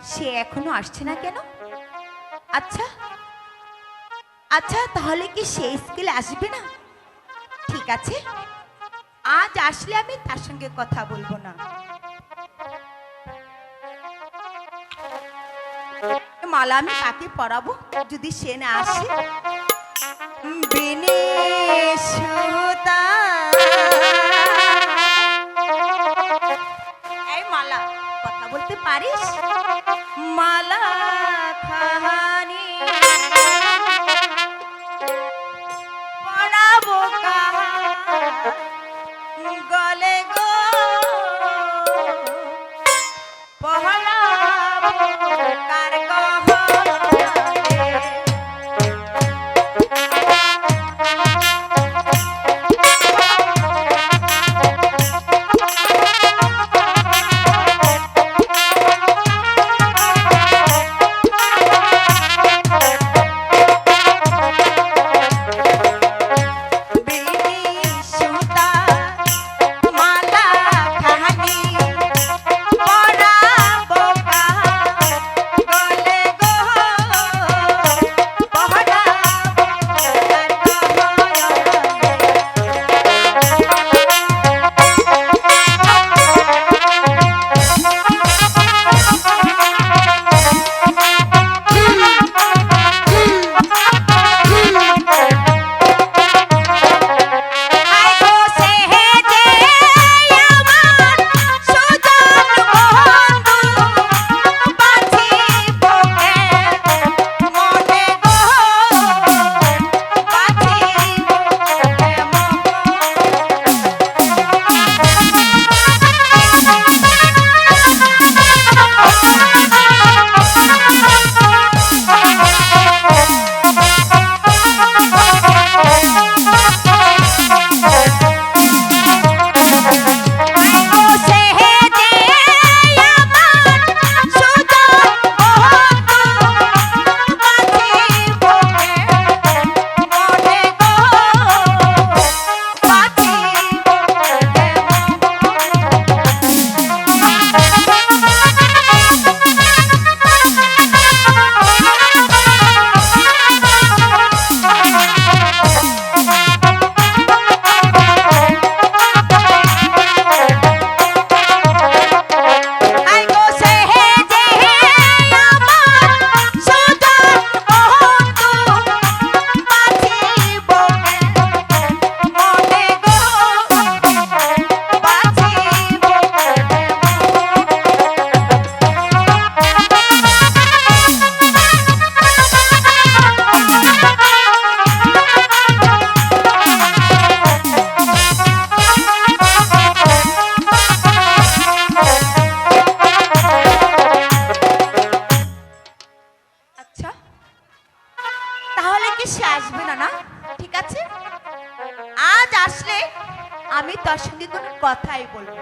আসছে না কেন? আচ্ছা আচ্ছা তাহলে কি সে স্কুলে আসবে না? ঠিক আছে, আজ আসলে আমি তার সঙ্গে কথা বলব না। মালা আমি কাকে পড়াবো যদি সে না আসে। বিনে কথা বলতে পারিস? মালা খাহানি। কি সে আসবে না না ঠিক আছে আজ আসলে আমি তার সঙ্গে কোনো কথাই বলব।